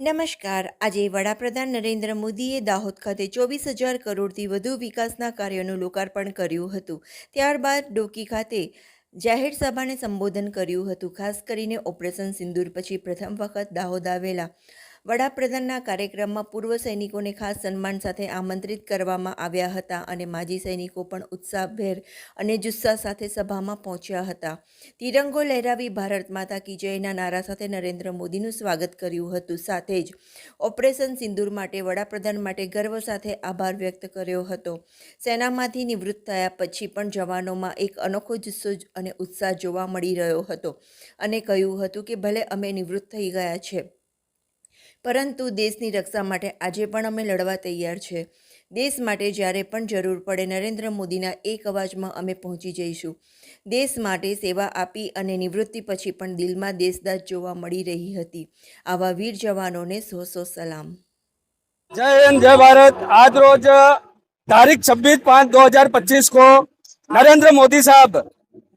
નમસ્કાર. આજે વડાપ્રધાન નરેન્દ્ર મોદીએ દાહોદ ખાતે ચોવીસ હજાર કરોડથી વધુ વિકાસના કાર્યોનું લોકાર્પણ કર્યું હતું. ત્યારબાદ ડોકી ખાતે જાહેર સભાને સંબોધન કર્યું હતું. ખાસ કરીને ઓપરેશન સિંદૂર પછી પ્રથમ વખત દાહોદ આવેલા વડાપ્રધાનના કાર્યક્રમમાં પૂર્વ સૈનિકોને ખાસ સન્માન સાથે આમંત્રિત કરવામાં આવ્યા હતા અને માજી સૈનિકો પણ ઉત્સાહભેર અને જુસ્સા સાથે સભામાં પહોંચ્યા હતા. તિરંગો લહેરાવી ભારત માતા કી જયના નારા સાથે નરેન્દ્ર મોદીનું સ્વાગત કર્યું હતું. સાથે જ ઓપરેશન સિંદૂર માટે વડાપ્રધાન માટે ગર્વ સાથે આભાર વ્યક્ત કર્યો હતો. સેનામાંથી નિવૃત્ત થયા પછી પણ જવાનોમાં એક અનોખો જુસ્સો અને ઉત્સાહ જોવા મળી રહ્યો હતો અને કહ્યું હતું કે ભલે અમે નિવૃત્ત થઈ ગયા છે પરંતુ દેશની રક્ષા માટે આજે પણ અમે લડવા તૈયાર છે દેશ માટે જ્યારે પણ જરૂર પડે નરેન્દ્ર મોદીના એક અવાજમાં અમે પહોંચી જઈશું દેશ માટે સેવા આપી અને નિવૃત્તિ પછી પણ દિલમાં દેશદાસ જોવા મળી રહી હતી આવા વીર જવાનોને સો સો સલામ जय हिंद जय भारत आज रोज तारीख 26 पाँच 2025 को नरेंद्र मोदी साहब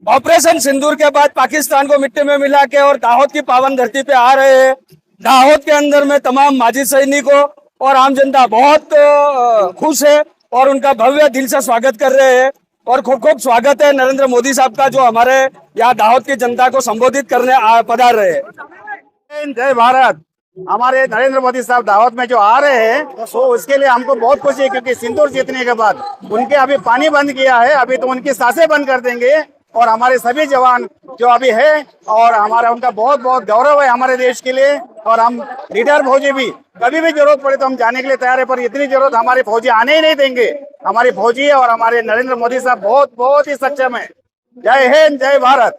ऑपरेशन सिंदूर के बाद पाकिस्तान को मिट्टी में मिला के और दाहोद की पावन धरती पे आ रहे हैं दाहोद के अंदर में तमाम माजी सैनिकों और आम जनता बहुत खुश है और उनका भव्य दिल से स्वागत कर रहे हैं और खूब खूब स्वागत है नरेंद्र मोदी साहब का जो हमारे यहाँ दाहोद की जनता को संबोधित करने पधार रहे हैं। जय भारत। हमारे नरेंद्र मोदी साहब दावत में जो आ रहे हैं तो उसके लिए हमको बहुत खुशी है, क्योंकि सिंदूर जीतने के बाद उनके अभी पानी बंद किया है, अभी तो उनकी साँसें बंद कर देंगे। और हमारे सभी जवान जो अभी है और हमारा उनका बहुत बहुत गौरव है हमारे देश के लिए और हम लीडर फौजी भी कभी भी जरूरत पड़े तो हम जाने के लिए तैयार है पर इतनी जरूरत हमारे फौजी आने ही नहीं देंगे हमारी फौजी है और हमारे नरेंद्र मोदी साहब बहुत बहुत ही सक्षम है जय हिंद जय भारत